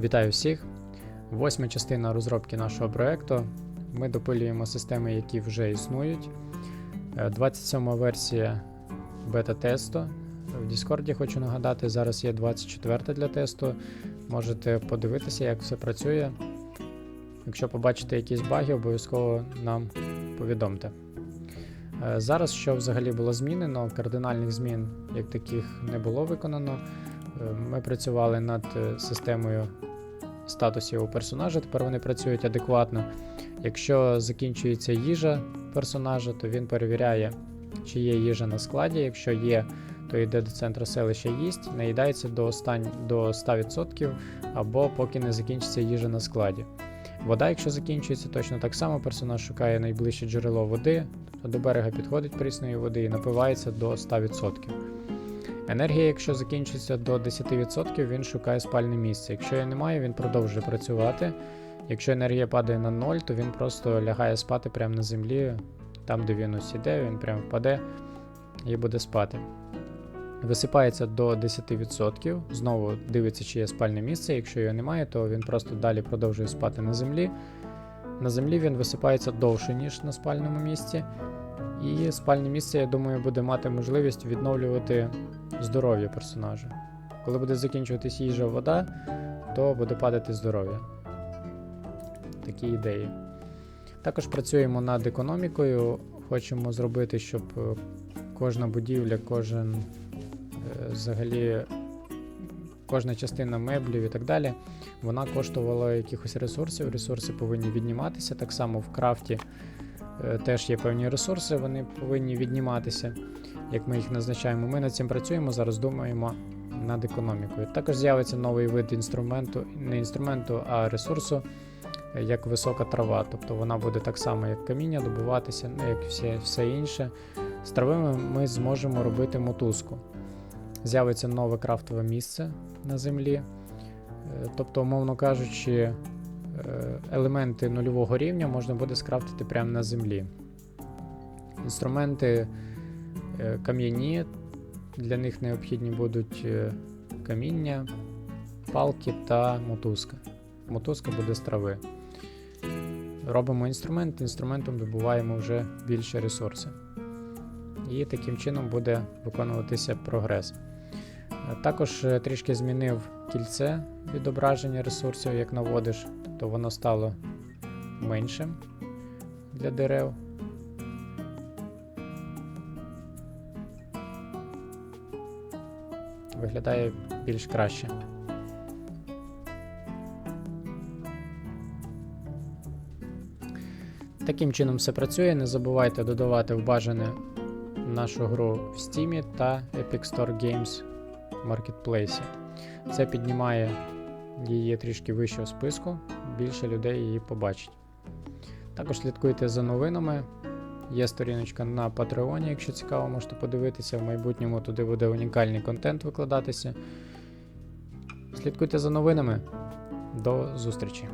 Вітаю всіх! Восьма частина розробки нашого проєкту. Ми допилюємо системи, які вже існують. Е, 27 версія бета-тесту. В Discord хочу нагадати, зараз є 24 для тесту. Можете подивитися, як все працює. Якщо побачите якісь баги, обов'язково нам повідомте. Е, Зараз, що взагалі було змінено, кардинальних змін як таких не було виконано. Е, Ми працювали над е, системою статусів у персонажа, тепер вони працюють адекватно. Якщо закінчується їжа персонажа, то він перевіряє, чи є їжа на складі. Якщо є, то йде до центру селища їсть, наїдається до, остань... до 100% або поки не закінчиться їжа на складі. Вода, якщо закінчується, точно так само персонаж шукає найближче джерело води, тобто до берега підходить прісної води і напивається до 100%. Енергія, якщо закінчиться до 10%, він шукає спальне місце. Якщо її немає, він продовжує працювати. Якщо енергія падає на 0, то він просто лягає спати прямо на землі, там, де він ось іде, він прямо впаде і буде спати. Висипається до 10%, знову дивиться, чи є спальне місце. Якщо його немає, то він просто далі продовжує спати на землі. На землі він висипається довше, ніж на спальному місці. І спальне місце, я думаю, буде мати можливість відновлювати здоров'я персонажа. Коли буде закінчуватись їжа вода, то буде падати здоров'я. Такі ідеї. Також працюємо над економікою. Хочемо зробити, щоб е, кожна будівля, кожен е, взагалі кожна частина меблів і так далі, вона коштувала якихось ресурсів. Ресурси повинні відніматися. Так само в крафті теж є певні ресурси, вони повинні відніматися, як ми їх назначаємо. Ми над цим працюємо, зараз думаємо над економікою. Також з'явиться новий вид інструменту, не інструменту, а ресурсу, е, як висока трава. Тобто вона буде так само, як каміння, добуватися, ну, як все, все інше. З трави ми- зможемо робити мотузку. З'явиться нове крафтове місце на землі. Е, Тобто, умовно кажучи, е, елементи нульового рівня можна буде скрафтити прямо на землі. Інструменти е, кам'яні, для них необхідні будуть е, каміння, палки та мотузка. Мотузка буде з трави. Робимо інструмент, інструментом добуваємо вже більше ресурсів. І таким чином буде виконуватися прогрес. Е, Також е, трішки змінив кільце відображення ресурсів, як наводиш, тобто воно стало меншим для дерев. Виглядає більш краще. Таким чином все працює. Не забувайте додавати в бажане нашу гру в Steam та Epic Store Games Marketplace. Це піднімає її трішки вище в списку, більше людей її побачить. Також слідкуйте за новинами. Є сторіночка на Патреоні, якщо цікаво, можете подивитися. В майбутньому туди буде унікальний контент викладатися. Слідкуйте за новинами. До зустрічі!